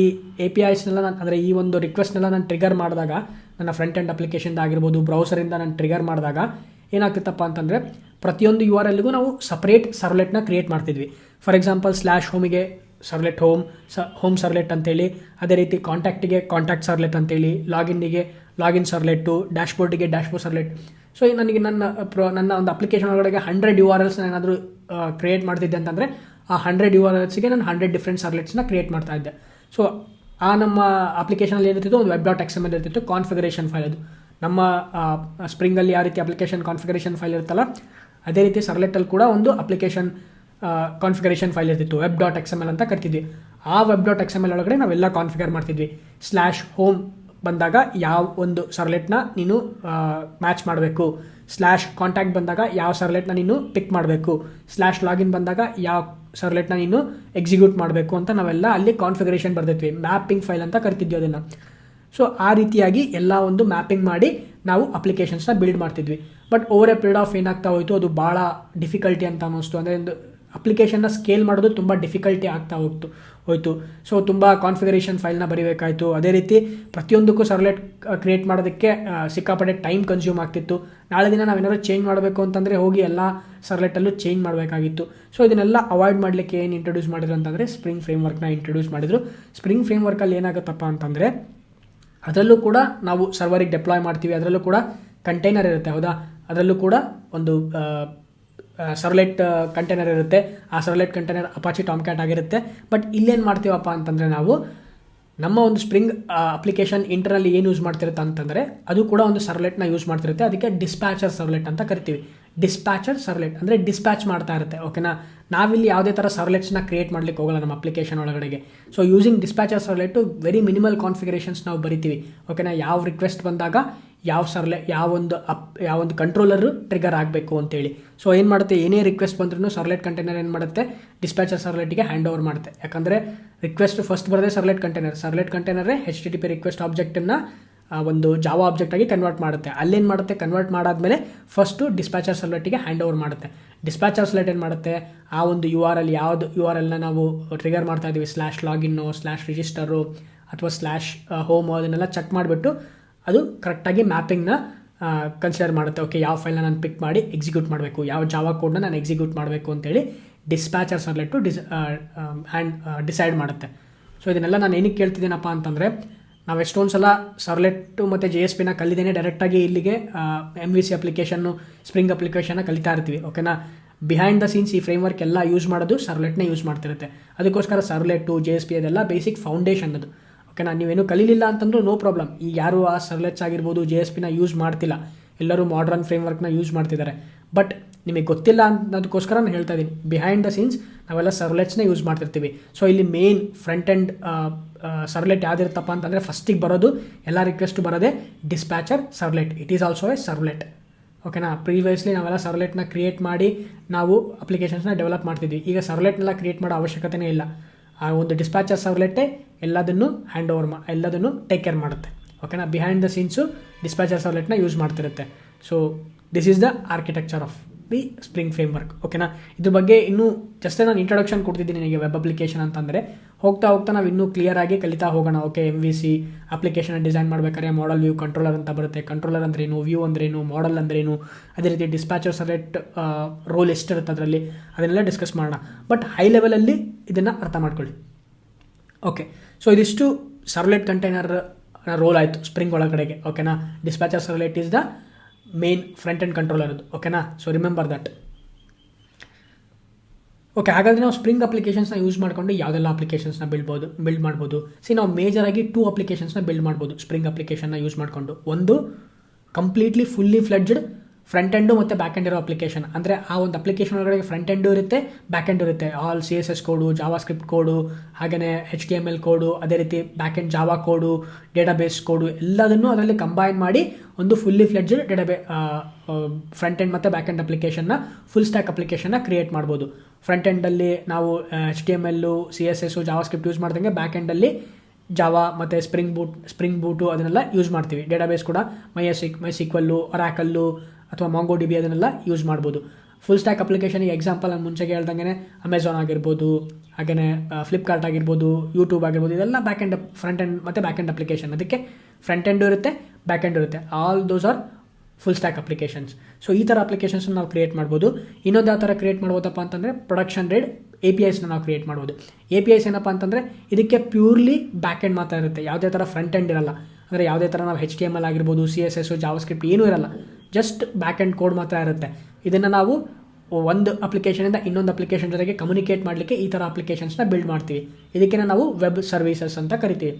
Speaker 1: ಈ ಎ ಪಿ ಐಸ್ನೆಲ್ಲ ನಾನು, ಅಂದರೆ ಈ ಒಂದು ರಿಕ್ವೆಸ್ಟ್ನೆಲ್ಲ ನಾನು ಟ್ರಿಗರ್ ಮಾಡಿದಾಗ, ನನ್ನ ಫ್ರಂಟ್ ಎಂಡ್ ಅಪ್ಲಿಕೇಶನ್ ಆಗಿರ್ಬೋದು ಬ್ರೌಸರಿಂದ ನಾನು ಟ್ರಿಗರ್ ಮಾಡಿದಾಗ ಏನಾಗ್ತಿತ್ತಪ್ಪ ಅಂತಂದರೆ, ಪ್ರತಿಯೊಂದು ಯು ಆರ್ ಎಲ್ಗೂ ನಾವು ಸಪ್ರೇಟ್ ಸರ್ವ್ಲೆಟ್ನ ಕ್ರಿಯೇಟ್ ಮಾಡ್ತಿದ್ವಿ. ಫಾರ್ ಎಕ್ಸಾಂಪಲ್ ಸ್ಲ್ಯಾಶ್ ಹೋಮಿಗೆ ಸರ್ಲೆಟ್ ಹೋಮ್ ಸ, ಹೋಮ್ ಸರ್ಲೆಟ್ ಅಂತೇಳಿ, ಅದೇ ರೀತಿ ಕಾಂಟ್ಯಾಕ್ಟಿಗೆ ಕಾಂಟ್ಯಾಕ್ಟ್ ಸರ್ಲೆಟ್ ಅಂತೇಳಿ ಲಾಗಿನ್ನಿಗೆ ಲಾಗಿನ್ ಸರ್ಲೆಟ್ಟು ಡ್ಯಾಶ್ಬೋರ್ಡಿಗೆ ಡ್ಯಾಶ್ಬೋರ್ಡ್ ಸರ್ಲೆಟ್. ಸೊ ನನಗೆ ನನ್ನ ಪ್ರೊ, ನನ್ನ ಒಂದು ಅಪ್ಲಿಕೇಶನ್ ಒಳಗಡೆ ಹಂಡ್ರೆಡ್ ಯು ಆರ್ ಎಲ್ಸ್ ಏನಾದರೂ ಕ್ರಿಯೇಟ್ ಮಾಡ್ತಿದ್ದೆ ಅಂತಂದರೆ, ಆ ಹಂಡ್ರೆಡ್ ಯು ಆರ್ ಎಲ್ಸ್ಗೆ ನಾನು ಹಂಡ್ರೆಡ್ ಡಿಫ್ರೆಂಟ್ ಸರ್ಲೆಟ್ಸ್ನ ಕ್ರಿಯೇಟ್ ಮಾಡ್ತಾ ಇದ್ದೆ. ಸೊ ಆ ನಮ್ಮ ಅಪ್ಲಿಕೇಶನಲ್ಲಿ ಏನಿರ್ತಿತ್ತು ಒಂದು web dot X M L ಇರ್ತಿತ್ತು ಕಾನ್ಫಿಗರೇಷನ್ ಫೈಲ್ ಅದು. ನಮ್ಮ ಸ್ಪ್ರಿಂಗಲ್ಲಿ ಯಾವ ರೀತಿ ಅಪ್ಲಿಕೇಶನ್ ಕಾನ್ಫಿಗರೇಷನ್ ಫೈಲ್ ಇರುತ್ತಲ್ಲ, ಅದೇ ರೀತಿ ಸರ್ಲೆಟಲ್ಲಿ ಕೂಡ ಒಂದು ಅಪ್ಲಿಕೇಶನ್ ಕಾನ್ಫಿಗರೇಷನ್ ಫೈಲ್ ಇರ್ತಿತ್ತು web dot X M L ಅಂತ ಕರಿತಿದ್ವಿ. ಆ web dot X M L ಒಳಗಡೆ ನಾವೆಲ್ಲ ಕಾನ್ಫಿಗರ್ ಮಾಡ್ತಿದ್ವಿ. ಸ್ಲ್ಯಾಶ್ ಹೋಮ್ ಬಂದಾಗ ಯಾವ ಒಂದು ಸರ್ಲೆಟ್ನ ನೀನು ಮ್ಯಾಚ್ ಮಾಡಬೇಕು. ಸ್ಲ್ಯಾಶ್ ಕಾಂಟ್ಯಾಕ್ಟ್ ಬಂದಾಗ ಯಾವ ಸರ್ಲೆಟ್ನ ನೀನು ಪಿಕ್ ಮಾಡಬೇಕು. ಸ್ಲ್ಯಾಶ್ ಲಾಗಿನ್ ಬಂದಾಗ ಯಾವ ಸರ್ಲೆಟ್ನ ನೀನು ಎಕ್ಸಿಕ್ಯೂಟ್ ಮಾಡಬೇಕು ಅಂತ ನಾವೆಲ್ಲ ಅಲ್ಲಿ ಕಾನ್ಫಿಗರೇಷನ್ ಬರ್ತಿದ್ವಿ ಮ್ಯಾಪಿಂಗ್ ಫೈಲ್ ಅಂತ ಕರಿತಿದ್ವಿ ಅದನ್ನು. ಸೊ ಆ ರೀತಿಯಾಗಿ ಎಲ್ಲ ಒಂದು ಮ್ಯಾಪಿಂಗ್ ಮಾಡಿ ನಾವು ಅಪ್ಲಿಕೇಶನ್ಸ್ನ ಬಿಲ್ಡ್ ಮಾಡ್ತಿದ್ವಿ. But over a period of ಏನಾಗ್ತಾ ಹೋಯಿತು, ಅದು ಭಾಳ ಡಿಫಿಕಲ್ಟಿ ಅಂತ ಅನ್ನಿಸ್ತು. ಅಂದರೆ ಒಂದು ಅಪ್ಲಿಕೇಶನ್ನ ಸ್ಕೇಲ್ ಮಾಡೋದು ತುಂಬ ಡಿಫಿಕಲ್ಟಿ ಆಗ್ತಾ ಹೋಗ್ತು, ಹೋಯಿತು. ಸೊ ತುಂಬ ಕಾನ್ಫಿಗರೇಷನ್ ಫೈಲ್ನ ಬರೀಬೇಕಾಯಿತು. ಅದೇ ರೀತಿ ಪ್ರತಿಯೊಂದಕ್ಕೂ ಸರ್ಲೆಟ್ ಕ್ರಿಯೇಟ್ ಮಾಡೋದಕ್ಕೆ ಸಿಕ್ಕಾಪಟ್ಟೆ ಟೈಮ್ ಕನ್ಸ್ಯೂಮ್ ಆಗ್ತಿತ್ತು. ನಾಳೆ ದಿನ ನಾವೇನಾದ್ರು ಚೇಂಜ್ ಮಾಡಬೇಕು ಅಂತಂದರೆ ಹೋಗಿ ಎಲ್ಲ ಸರ್ಲೆಟಲ್ಲೂ ಚೇಂಜ್ ಮಾಡಬೇಕಾಗಿತ್ತು. ಸೊ ಇದನ್ನೆಲ್ಲ ಅವಾಯ್ಡ್ ಮಾಡಲಿಕ್ಕೆ ಏನು ಇಂಟ್ರೊಡ್ಯೂಸ್ ಮಾಡಿದ್ರು ಅಂತಂದರೆ ಸ್ಪ್ರಿಂಗ್ ಫ್ರೇಮ್ ವರ್ಕ್ನ ಇಂಟ್ರೊಡ್ಯೂಸ್ ಮಾಡಿದ್ರು. ಸ್ಪ್ರಿಂಗ್ ಫ್ರೇಮ್ ವರ್ಕಲ್ಲಿ ಏನಾಗುತ್ತಪ್ಪ ಅಂತಂದರೆ ಅದರಲ್ಲೂ ಕೂಡ ನಾವು ಸರ್ವರಿಗೆ ಡೆಪ್ಲಾಯ್ ಮಾಡ್ತೀವಿ. ಅದರಲ್ಲೂ ಕೂಡ ಕಂಟೈನರ್ ಇರುತ್ತೆ, ಹೌದಾ? ಅದರಲ್ಲೂ ಕೂಡ ಒಂದು ಸರ್ಲೆಟ್ ಕಂಟೈನರ್ ಇರುತ್ತೆ. ಆ servlet container Apache Tomcat ಆಗಿರುತ್ತೆ. ಬಟ್ ಇಲ್ಲೇನು ಮಾಡ್ತೀವಪ್ಪ ಅಂತಂದರೆ ನಾವು ನಮ್ಮ ಒಂದು ಸ್ಪ್ರಿಂಗ್ ಅಪ್ಲಿಕೇಶನ್ ಇಂಟರ್ನಲ್ಲಿ ಏನು ಯೂಸ್ ಮಾಡ್ತಿರುತ್ತೆ ಅಂತಂದರೆ ಅದು ಕೂಡ ಒಂದು ಸರ್ಲೆಟ್ನ ಯೂಸ್ ಮಾಡ್ತಿರುತ್ತೆ. ಅದಕ್ಕೆ ಡಿಸ್ಪ್ಯಾಚರ್ ಸರ್ಲೆಟ್ ಅಂತ ಕರಿತೀವಿ. ಡಿಸ್ಪ್ಯಾಚರ್ ಸರ್ಲೆಟ್ ಅಂದರೆ ಡಿಸ್ಪ್ಯಾಚ್ ಮಾಡ್ತಾ ಇರುತ್ತೆ ಓಕೆನಾ ನಾವಿಲ್ಲಿ ಯಾವುದೇ ಥರ ಸರ್ಲೆಟ್ಸ್ನ ಕ್ರಿಯೇಟ್ ಮಾಡ್ಲಿಕ್ಕೆ ಹೋಗಲ್ಲ ನಮ್ಮ ಅಪ್ಲಿಕೇಶನ್ ಒಳಗಡೆಗೆ. So using dispatcher servlet very minimal configurations ನಾವು ಬರಿತೀವಿ ಓಕೆನಾ ಯಾವ ರಿಕ್ವೆಸ್ಟ್ ಬಂದಾಗ ಯಾವ ಸರ್ಲೆ, ಯಾವೊಂದು ಅಪ್, ಯಾವೊಂದು ಕಂಟ್ರೋಲರು ಟ್ರಿಗರ್ ಆಗಬೇಕು ಅಂತೇಳಿ. ಸೊ ಏನು ಮಾಡುತ್ತೆ? ಏನೇ ರಿಕ್ವೆಸ್ಟ್ ಬಂದ್ರೂ ಸರ್ಲೆಟ್ ಕಂಟೈನರ್ ಏನು ಮಾಡುತ್ತೆ? ಡಿಸ್ಪ್ಯಾಚರ್ ಸರ್ಲೆಟ್ಗೆ ಹ್ಯಾಂಡ್ ಓವರ್ ಮಾಡುತ್ತೆ. ಯಾಕಂದರೆ ರಿಕ್ವೆಸ್ಟ್ ಫಸ್ಟ್ ಬರೋದೇ servlet container servlet ಕಂಟೈನರೇ H T T P request ಆಬ್ಜೆಕ್ಟನ್ನು ಒಂದು ಜಾವಾ ಆಬ್ಜೆಕ್ಟ್ ಆಗಿ ಕನ್ವರ್ಟ್ ಮಾಡುತ್ತೆ. ಅಲ್ಲೇನು ಮಾಡುತ್ತೆ? ಕನ್ವರ್ಟ್ ಮಾಡಾದ್ಮೇಲೆ ಫಸ್ಟು ಡಿಸ್ಪ್ಯಾಚರ್ ಸರ್ಲೆಟ್ಗೆ ಹ್ಯಾಂಡ್ ಓವರ್ ಮಾಡುತ್ತೆ. ಡಿಸ್ಪ್ಯಾಚರ್ ಸರ್ಲೆಟ್ ಏನು ಮಾಡುತ್ತೆ? ಆ ಒಂದು ಯು ಆರ್ ಅಲ್ಲಿ ಯಾವುದು ಯು ಆರ್ ಎಲ್ನ ನಾವು ಟ್ರಿಗರ್ ಮಾಡ್ತಾ ಇದ್ದೀವಿ ಸ್ಲ್ಯಾಶ್ ಲಾಗಿನ್ನು ಸ್ಲ್ಯಾಶ್ ರಿಜಿಸ್ಟರು ಅಥವಾ ಸ್ಲ್ಯಾಶ್ ಹೋಮು ಅದನ್ನೆಲ್ಲ ಚೆಕ್ ಮಾಡಿಬಿಟ್ಟು ಅದು ಕರೆಕ್ಟಾಗಿ ಮ್ಯಾಪಿಂಗ್ನ ಕನ್ಸಿಡರ್ ಮಾಡುತ್ತೆ. ಓಕೆ ಯಾವ ಫೈಲ್ನ ನಾನು ಪಿಕ್ ಮಾಡಿ ಎಕ್ಸಿಕ್ಯೂಟ್ ಮಾಡಬೇಕು. ಯಾವ ಜಾವಾ ಕೋಡ್ನ ನಾನು ಎಕ್ಸಿಕ್ಯೂಟ್ ಮಾಡಬೇಕು ಅಂತೇಳಿ ಡಿಸ್ಪ್ಯಾಚರ್ ಇಟ್ಟು ಡಿಸ್ ಹ್ಯಾಂಡ್ ಡಿಸೈಡ್ ಮಾಡುತ್ತೆ. ಸೊ ಇದನ್ನೆಲ್ಲ ನಾನು ಏನಕ್ಕೆ ಕೇಳ್ತಿದ್ದೀನಪ್ಪ ಅಂತಂದರೆ, ನಾವು ಎಷ್ಟೊಂದು ಸಲ ಸರ್ಲೆಟ್ಟು ಮತ್ತು ಜೆ ಎಸ್ ಪಿನ ಕಲಿದೇನೆ ಡೈರೆಕ್ಟಾಗಿ ಇಲ್ಲಿಗೆ ಎಂ ವಿ ಸಿ ಅಪ್ಲಿಕೇಶನ್ನು ಸ್ಪ್ರಿಂಗ್ ಅಪ್ಲಿಕೇಶನ್ನ ಕಲಿತಾ ಇರ್ತೀವಿ. ಓಕೆನಾ ಬಿಹೈಂಡ್ ದ ಸೀನ್ಸ್ ಈ ಫ್ರೇಮ್ವರ್ಕ್ ಎಲ್ಲ ಯೂಸ್ ಮಾಡೋದು ಸರ್ಲೆಟ್ನೇ ಯೂಸ್ ಮಾಡ್ತಿರುತ್ತೆ. ಅದಕ್ಕೋಸ್ಕರ ಸರ್ಲೆಟ್ಟು ಜೆ ಎಸ್ ಪಿ ಅದೆಲ್ಲ ಬೇಸಿಕ್ ಫೌಂಡೇಶನ್ ಅದು. ಓಕೆನಾ ನೀವೇನು ಕಲೀಲಿಲ್ಲ ಅಂತಂದ್ರೂ ನೋ ಪ್ರಾಬ್ಲಮ್ ಈಗ ಯಾರು ಆ ಸರ್ಲೆಚ್ ಆಗಿರ್ಬೋದು ಜೆ ಎಸ್ ಪಿನ ಯೂಸ್ ಮಾಡ್ತಿಲ್ಲ. ಎಲ್ಲರೂ ಮಾಡ್ರನ್ ಫ್ರೇಮ್ವರ್ಕ್ನ ಯೂಸ್ ಮಾಡ್ತಿದ್ದಾರೆ. ಬಟ್ ನಿಮಗೆ ಗೊತ್ತಿಲ್ಲ ಅನ್ನೋದಕ್ಕೋಸ್ಕರ ನಾನು ಹೇಳ್ತಾ ಇದ್ದೀನಿ. ಬಿಹೈಂಡ್ ದ ಸೀನ್ಸ್ ನಾವೆಲ್ಲ ಸರ್ಲೆಟ್ಸ್ನೇ ಯೂಸ್ ಮಾಡ್ತಿರ್ತೀವಿ. ಸೊ ಇಲ್ಲಿ ಮೇನ್ ಫ್ರಂಟ್ ಆ್ಯಂಡ್ ಸರ್ಲೆಟ್ ಯಾವ್ದಿರುತ್ತಪ್ಪ ಅಂತಂದರೆ ಫಸ್ಟಿಗೆ ಬರೋದು ಎಲ್ಲ ರಿಕ್ವೆಸ್ಟ್ ಬರೋದೇ dispatcher servlet it is also a servlet ಓಕೆನಾ ಪ್ರೀವಿಯಸ್ಲಿ ನಾವೆಲ್ಲ ಸರ್ಲೆಟ್ನ ಕ್ರಿಯೇಟ್ ಮಾಡಿ ನಾವು ಅಪ್ಲಿಕೇಶನ್ಸ್ನ ಡೆವಲಪ್ ಮಾಡ್ತಿದ್ವಿ. ಈಗ ಸರ್ಲೆಟ್ನೆಲ್ಲ ಕ್ರಿಯೇಟ್ ಮಾಡೋ ಅವಶ್ಯಕತೆನೇ ಇಲ್ಲ. ಆ ಒಂದು ಡಿಸ್ಪ್ಯಾಚರ್ ಸರ್ಲೆಟ್ಟೇ ಎಲ್ಲದನ್ನು ಹ್ಯಾಂಡ್ ಓವರ್ ಮಾ ಎಲ್ಲದನ್ನು ಟೇಕ್ ಕೇರ್ ಮಾಡುತ್ತೆ. ಓಕೆನಾ ಬಿಹೈಂಡ್ ದ ಸೀನ್ಸು ಡಿಸ್ಪ್ಯಾಚರ್ ಸರ್ಲೆಟ್ನ use ಮಾಡ್ತಿರುತ್ತೆ. So this is the architecture of the Spring framework ಓಕೆನಾ ಇದ್ರ ಬಗ್ಗೆ ಇನ್ನೂ ಜಸ್ಟ್ ನಾನು ಇಂಟ್ರೊಡಕ್ಷನ್ ಕೊಡ್ತಿದ್ದೀನಿ ನಿಮಗೆ ವೆಬ್ ಅಪ್ಲಿಕೇಶನ್ ಅಂತಂದರೆ. ಹೋಗ್ತಾ ಹೋಗ್ತಾ ನಾವು ಇನ್ನೂ ಕ್ಲಿಯರ್ ಆಗಿ ಕಲಿತಾ ಹೋಗೋಣ. Okay M V C application design ಮಾಡಬೇಕಾದ್ರೆ ಮಾಡಲ್ ವ್ಯೂ ಕಂಟ್ರೋಲರ್ ಅಂತ ಬರುತ್ತೆ. ಕಂಟ್ರೋಲರ್ ಅಂದ್ರೇನು? ವ್ಯೂ ಅಂದ್ರೇನು? ಮಾಡಲ್ ಅಂದ್ರೇನು? ಅದೇ ರೀತಿ ಡಿಸ್ಪ್ಯಾಚರ್ ಸೆಲೆಕ್ಟ್ ರೋಲ್ ಎಷ್ಟಿರುತ್ತೆ ಅದರಲ್ಲಿ? ಅದನ್ನೆಲ್ಲ ಡಿಸ್ಕಸ್ ಮಾಡೋಣ. ಬಟ್ ಹೈ ಲೆವೆಲಲ್ಲಿ ಇದನ್ನು ಅರ್ಥ ಮಾಡ್ಕೊಳ್ಳಿ. ಓಕೆ ಸೊ ಇದಿಷ್ಟು ಸರ್ಲೆಟ್ ಕಂಟೈನರ್ ರೋಲ್ ಆಯಿತು ಸ್ಪ್ರಿಂಗ್ ಒಳಗಡೆಗೆ ಓಕೆನಾ dispatcher servlet is the main front and control ಇರೋದು ಓಕೆನಾ ಸೊ ರಿಮೆಂಬರ್ ದಟ್ ಓಕೆ ಹಾಗಾದರೆ ನಾವು ಸ್ಪ್ರಿಂಗ್ ಅಪ್ಲಿಕೇಶನ್ಸ್ನ ಯೂಸ್ ಮಾಡಿಕೊಂಡು ಯಾವುದೆಲ್ಲ ಅಪ್ಲಿಕೇಶನ್ಸ್ನ ಬಿಲ್ಬೋದು ಬಿಲ್ಡ್ ಮಾಡ್ಬೋದು? ಸಿ ನಾವು ಮೇಜರಾಗಿ ಟೂ ಅಪ್ಲಿಕೇಶನ್ಸ್ನ ಬಿಲ್ಡ್ ಮಾಡ್ಬೋದು ಸ್ಪ್ರಿಂಗ್ ಅಪ್ಲಿಕೇಶನ್ನ ಯೂಸ್ ಮಾಡಿಕೊಂಡು. ಒಂದು completely fully fledged front end ಮತ್ತು ಬ್ಯಾಕ್ ಎಂಡ್ ಇರೋ ಅಪ್ಲಿಕೇಶನ್ ಅಂದರೆ ಆ ಒಂದು ಅಪ್ಲಿಕೇಶನ್ ಒಳಗಡೆ ಫ್ರಂಟ್ ಎಂಡು ಇರುತ್ತೆ ಬ್ಯಾಕ್ ಎಂಡ್ ಇರುತ್ತೆ. All C S S code JavaScript code ಹಾಗೆಯೇ H T M L code ಅದೇ ರೀತಿ back end Java code database code ಎಲ್ಲದನ್ನು ಅದರಲ್ಲಿ ಕಂಬೈನ್ ಮಾಡಿ ಒಂದು ಫುಲ್ಲಿ ಫ್ಲೆಡ್ಜ್ಡ್ ಡೇಟಾಬೇ ಫ್ರಂಟ್ ಎಂಡ್ ಮತ್ತು ಬ್ಯಾಕ್ ಎಂಡ್ ಅಪ್ಲಿಕೇಶನ್ನ ಫುಲ್ ಸ್ಟ್ಯಾಕ್ ಅಪ್ಲಿಕೇಶನ್ನ ಕ್ರಿಯೇಟ್ ಮಾಡ್ಬೋದು. ಫ್ರಂಟ್ ಎಂಡಲ್ಲಿ ನಾವು H T M L C S S JavaScript use ಮಾಡ್ದಂಗೆ ಬ್ಯಾಕ್ ಎಂಡಲ್ಲಿ ಜಾವಾ ಮತ್ತು ಸ್ಪ್ರಿಂಗ್ ಬೂಟ್ ಸ್ಪ್ರಿಂಗ್ ಬೂಟು ಅದನ್ನೆಲ್ಲ ಯೂಸ್ ಮಾಡ್ತೀವಿ. ಡೇಟಾಬೇಸ್ ಕೂಡ MySQL MySQL Oracle ಅಥವಾ ಮಾಂಗೋ ಡಿ ಬಿ ಅದನ್ನೆಲ್ಲ ಯೂಸ್ ಮಾಡ್ಬೋದು. ಫುಲ್ ಸ್ಟ್ಯಾಕ್ ಅಪ್ಲಿಕೇಶನ್ಗೆ ಎಕ್ಸಾಂಪಲ್ ನಾನು ಮುಂಚೆಗೆ ಹೇಳ್ದಂಗೆ ಅಮೆಝಾನ್ ಆಗಿರ್ಬೋದು ಹಾಗೆಯೇ ಫ್ಲಿಪ್ಕಾರ್ಟ್ ಆಗಿರ್ಬೋದು ಯೂಟ್ಯೂಬ್ ಆಗಿರ್ಬೋದು, ಇದೆಲ್ಲ ಬ್ಯಾಕ್ ಎಂಡ್ ಫ್ರಂಟ್ ಎಂಡ್ ಮತ್ತು ಬ್ಯಾಕ್ ಎಂಡ್ ಅಪ್ಲಿಕೇಶನ್ ಅದಕ್ಕೆ ಫ್ರಂಟ್ ಎಂಡು ಇರುತ್ತೆ ಬ್ಯಾಕ್ ಎಂಡ್ ಇರುತ್ತೆ. All those are full stack applications so ಈ ಥರ ಅಪ್ಲಿಕೇಶನ್ಸ್ ನಾವು ಕ್ರಿಯೇಟ್ ಮಾಡ್ಬೋದು. ಇನ್ನೊಂದು ಯಾವ ಥರ ಕ್ರಿಯೇಟ್ ಮಾಡ್ಬೋದಪ್ಪ ಅಂತಂದರೆ ಪ್ರೊಡಕ್ಷನ್ ರೇಡ್ ಎ ಪಿ ಐಸ್ನ ನಾವು ಕ್ರಿಯೇಟ್ ಮಾಡ್ಬೋದು. ಎ ಪಿ ಐಸ್ ಏನಪ್ಪ ಅಂತಂದರೆ ಇದಕ್ಕೆ ಪ್ಯೂರ್ಲಿ ಬ್ಯಾಕ್ ಎಂಡ್ ಮಾತ್ರ ಇರುತ್ತೆ. ಯಾವುದೇ ಥರ ಫ್ರಂಟ್ ಎಂಡ್ ಇರಲ್ಲ. ಅಂದರೆ ಯಾವುದೇ ಥರ ನಾವು ಹೆಚ್ ಟಿ ಎಂ ಎಲ್ ಆಗಿರ್ಬೋದು C S S JavaScript ಏನೂ ಇರಲ್ಲ. ಜಸ್ಟ್ ಬ್ಯಾಕ್ ಆ್ಯಂಡ್ ಕೋಡ್ ಮಾತ್ರ ಇರುತ್ತೆ. ಇದನ್ನು ನಾವು ಒಂದು ಅಪ್ಲಿಕೇಶನಿಂದ ಇನ್ನೊಂದು ಅಪ್ಲಿಕೇಶನ್ ಜೊತೆಗೆ ಕಮ್ಯುನಿಕೇಟ್ ಮಾಡಲಿಕ್ಕೆ ಈ ಥರ ಅಪ್ಲಿಕೇಶನ್ಸ್ನ ಬಿಲ್ಡ್ ಮಾಡ್ತೀವಿ. ಇದಕ್ಕೆ ನಾವು ವೆಬ್ ಸರ್ವೀಸಸ್ ಅಂತ ಕರಿತೀವಿ.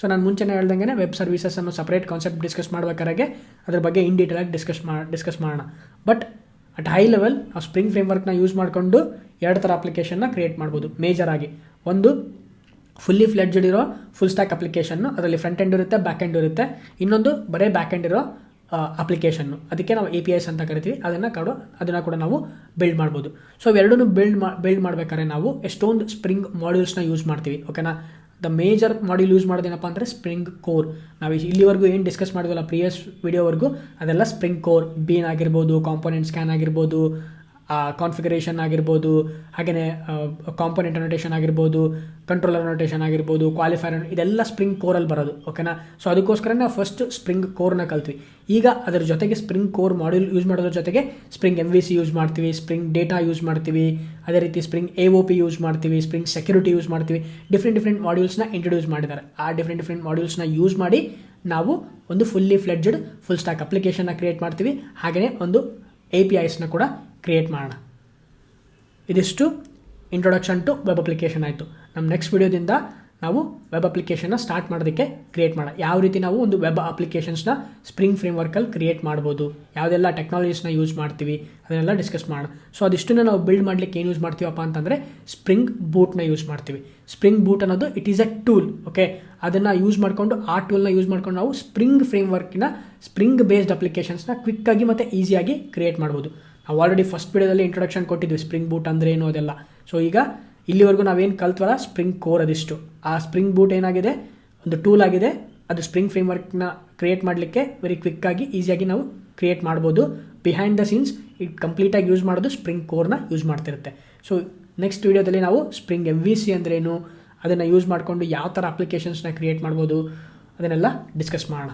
Speaker 1: ಸೊ ನಾನು ಮುಂಚೆನೇ ಹೇಳ್ದಂಗೆ ವೆಬ್ ಸರ್ವೀಸಸ್ ಅನ್ನು ಸಪ್ರೇಟ್ ಕಾನ್ಸೆಪ್ಟ್ ಡಿಸ್ಕಸ್ ಮಾಡ್ಬೇಕಾದ್ರೆ ಅದ್ರ ಬಗ್ಗೆ ಇನ್ ಡೀಟೇಲ್ ಆಗಿ ಡಿಸ್ಕಸ್ ಮಾ ಡಿಸ್ಕಸ್ ಮಾಡೋಣ. ಬಟ್ ಅಟ್ ಹೈ ಲೆವೆಲ್ ನಾವು ಸ್ಪ್ರಿಂಗ್ ಫ್ರೇಮ್ವರ್ಕ್ನ ಯೂಸ್ ಮಾಡಿಕೊಂಡು ಎರಡು ಥರ ಅಪ್ಲಿಕೇಶನ್ನ ಕ್ರಿಯೇಟ್ ಮಾಡ್ಬೋದು ಮೇಜರ್ ಆಗಿ. ಒಂದು ಫುಲ್ಲಿ ಫ್ಲೆಡ್ಜಡ್ ಇರೋ ಫುಲ್ ಸ್ಟ್ಯಾಕ್ ಅಪ್ಲಿಕೇಶನ್ನು ಅದರಲ್ಲಿ ಫ್ರಂಟ್ ಎಂಡ್ ಇರುತ್ತೆ ಬ್ಯಾಕ್ ಎಂಡ್ ಇರುತ್ತೆ. ಇನ್ನೊಂದು, ಬರೀ ಬ್ಯಾಕ್ ಎಂಡ್ ಇರೋ ಅಪ್ಲಿಕೇಶನ್ನು ಅದಕ್ಕೆ ನಾವು ಎ ಪಿ ಐಸ್ ಅಂತ ಕರಿತೀವಿ. ಅದನ್ನು ಕೂಡ ಅದನ್ನು ಕೂಡ ನಾವು ಬಿಲ್ಡ್ ಮಾಡ್ಬೋದು. ಸೊ ಇವೆರಡೂ ಬಿಲ್ಡ್ ಮಾ ಬಿಲ್ಡ್ ಮಾಡ್ಬೇಕಾದ್ರೆ ನಾವು ಎಷ್ಟೊಂದು ಸ್ಪ್ರಿಂಗ್ ಮಾಡ್ಯೂಲ್ಸ್ನ ಯೂಸ್ ಮಾಡ್ತೀವಿ. ಓಕೆನಾ ದ ಮೇಜರ್ ಮಾಡ್ಯೂಲ್ ಯೂಸ್ ಮಾಡೋದೇನಪ್ಪ ಅಂದರೆ ಸ್ಪ್ರಿಂಗ್ ಕೋರ್ ನಾವು ಇಲ್ಲಿವರೆಗೂ ಏನು ಡಿಸ್ಕಸ್ ಮಾಡಿದ್ವಲ್ಲ ಪ್ರಿಯಸ್ ವಿಡಿಯೋವರೆಗೂ ಅದೆಲ್ಲ ಸ್ಪ್ರಿಂಗ್ ಕೋರ್ ಬೀನ್ ಆಗಿರ್ಬೋದು ಕಾಂಪೋನೆಂಟ್ ಸ್ಕ್ಯಾನ್ ಆಗಿರ್ಬೋದು ಕಾನ್ಫಿಗರೇಷನ್ ಆಗಿರ್ಬೋದು ಹಾಗೆಯೇ ಕಾಂಪೋನೆಂಟ್ ಅನೋಟೇಷನ್ ಆಗಿರ್ಬೋದು ಕಂಟ್ರೋಲರ್ ಅನೋಟೇಷನ್ ಆಗಿರ್ಬೋದು ಕ್ವಾಲಿಫೈರ್ ಇದೆಲ್ಲ ಸ್ಪ್ರಿಂಗ್ ಕೋರಲ್ಲಿ ಬರೋದು ಓಕೆನಾ ಸೊ ಅದಕ್ಕೋಸ್ಕರ ನಾವು ಫಸ್ಟ್ ಸ್ಪ್ರಿಂಗ್ ಕೋರ್ನ ಕಲ್ತ್ವಿ. ಈಗ ಅದರ ಜೊತೆಗೆ ಸ್ಪ್ರಿಂಗ್ ಕೋರ್ ಮಾಡ್ಯೂಲ್ ಯೂಸ್ ಮಾಡೋದ್ರ ಜೊತೆಗೆ Spring M V C use ಮಾಡ್ತೀವಿ ಸ್ಪ್ರಿಂಗ್ ಡೇಟಾ ಯೂಸ್ ಮಾಡ್ತೀವಿ, ಅದೇ ರೀತಿ Spring A O P use ಮಾಡ್ತೀವಿ ಸ್ಪ್ರಿಂಗ್ ಸೆಕ್ಯೂರಿಟಿ ಯೂಸ್ ಮಾಡ್ತೀವಿ. ಡಿಫ್ರೆಂಟ್ ಡಿಫ್ರೆಂಟ್ ಮಾಡ್ಯೂಲ್ಸ್ನ ಇಂಟ್ರೊಡ್ಯೂಸ್ ಮಾಡಿದ್ದಾರೆ. ಆ ಡಿಫ್ರೆಂಟ್ ಡಿಫ್ರೆಂಟ್ ಮಾಡ್ಯೂಲ್ಸ್ನ ಯೂಸ್ ಮಾಡಿ ನಾವು ಒಂದು ಫುಲ್ಲಿ ಫ್ಲೆಡ್ಜ್ಡ್ ಫುಲ್ ಸ್ಟಾಕ್ ಅಪ್ಲಿಕೇಶನ್ನ ಕ್ರಿಯೇಟ್ ಮಾಡ್ತೀವಿ. ಹಾಗೆಯೇ ಒಂದು ಎ ಪಿ ಐಸ್ನ ಕೂಡ ಕ್ರಿಯೇಟ್ ಮಾಡೋಣ. ಇದಿಷ್ಟು ಇಂಟ್ರೊಡಕ್ಷನ್ ಟು ವೆಬ್ ಅಪ್ಲಿಕೇಶನ್ ಆಯಿತು. ನಮ್ಮ ನೆಕ್ಸ್ಟ್ ವಿಡಿಯೋದಿಂದ ನಾವು ವೆಬ್ ಅಪ್ಲಿಕೇಶನ್ನ ಸ್ಟಾರ್ಟ್ ಮಾಡೋದಕ್ಕೆ ಕ್ರಿಯೇಟ್ ಮಾಡೋಣ. ಯಾವ ರೀತಿ ನಾವು ಒಂದು ವೆಬ್ ಅಪ್ಲಿಕೇಶನ್ಸ್ನ ಸ್ಪ್ರಿಂಗ್ ಫ್ರೇಮ್ವರ್ಕಲ್ಲಿ ಕ್ರಿಯೇಟ್ ಮಾಡ್ಬೋದು, ಯಾವುದೆಲ್ಲ ಟೆಕ್ನಾಲಜೀಸ್ನ ಯೂಸ್ ಮಾಡ್ತೀವಿ, ಅದನ್ನೆಲ್ಲ ಡಿಸ್ಕಸ್ ಮಾಡೋಣ. ಸೊ ಅದಿಷ್ಟನ್ನು ನಾವು ಬಿಲ್ಡ್ ಮಾಡಲಿಕ್ಕೆ ಏನು ಯೂಸ್ ಮಾಡ್ತೀವಪ್ಪ ಅಂತಂದರೆ ಸ್ಪ್ರಿಂಗ್ ಬೂಟ್ನ ಯೂಸ್ ಮಾಡ್ತೀವಿ. ಸ್ಪ್ರಿಂಗ್ ಬೂಟ್ ಅನ್ನೋದು it is a tool okay ಅದನ್ನು ಯೂಸ್ ಮಾಡಿಕೊಂಡು, ಆ ಟೂಲ್ನ ಯೂಸ್ ಮಾಡ್ಕೊಂಡು ನಾವು ಸ್ಪ್ರಿಂಗ್ ಫ್ರೇಮ್ವರ್ಕಿನ ಸ್ಪ್ರಿಂಗ್ ಬೇಸ್ಡ್ ಅಪ್ಲಿಕೇಶನ್ಸ್ನ ಕ್ವಿಕ್ಕಾಗಿ ಮತ್ತು ಈಸಿಯಾಗಿ ಕ್ರಿಯೇಟ್ ಮಾಡ್ಬೋದು. ನಾವು ಆಲ್ರೆಡಿ ಫಸ್ಟ್ ವಿಡಿಯೋದಲ್ಲಿ ಇಂಟ್ರೊಡಕ್ಷನ್ ಕೊಟ್ಟಿದ್ವಿ ಸ್ಪ್ರಿಂಗ್ ಬೂಟ್ ಅಂದರೆ ಏನು ಅದೆಲ್ಲ. ಸೊ ಈಗ ಇಲ್ಲಿವರೆಗೂ ನಾವೇನು ಕಲ್ತ್ವಲ್ಲ ಸ್ಪ್ರಿಂಗ್ ಕೋರ್ ಅದಿಷ್ಟು. ಆ ಸ್ಪ್ರಿಂಗ್ ಬೂಟ್ ಏನಾಗಿದೆ? ಒಂದು ಟೂಲ್ ಆಗಿದೆ. ಅದು ಸ್ಪ್ರಿಂಗ್ ಫ್ರೇಮ್ವರ್ಕ್ನ ಕ್ರಿಯೇಟ್ ಮಾಡಲಿಕ್ಕೆ ವೆರಿ ಕ್ವಿಕ್ಕಾಗಿ ಈಸಿಯಾಗಿ ನಾವು ಕ್ರಿಯೇಟ್ ಮಾಡ್ಬೋದು. ಬಿಹೈಂಡ್ ದ ಸೀನ್ಸ್ ಇದು ಕಂಪ್ಲೀಟಾಗಿ ಯೂಸ್ ಮಾಡೋದು ಸ್ಪ್ರಿಂಗ್ ಕೋರ್ನ ಯೂಸ್ ಮಾಡ್ತಿರುತ್ತೆ. ಸೊ ನೆಕ್ಸ್ಟ್ ವೀಡಿಯೋದಲ್ಲಿ ನಾವು ಸ್ಪ್ರಿಂಗ್ ಎಂ ವಿ ಸಿ ಅಂದ್ರೇನು ಅದನ್ನು ಯೂಸ್ ಮಾಡಿಕೊಂಡು ಯಾವ ಥರ ಅಪ್ಲಿಕೇಶನ್ಸ್ನ ಕ್ರಿಯೇಟ್ ಮಾಡ್ಬೋದು, ಅದನ್ನೆಲ್ಲ ಡಿಸ್ಕಸ್ ಮಾಡೋಣ.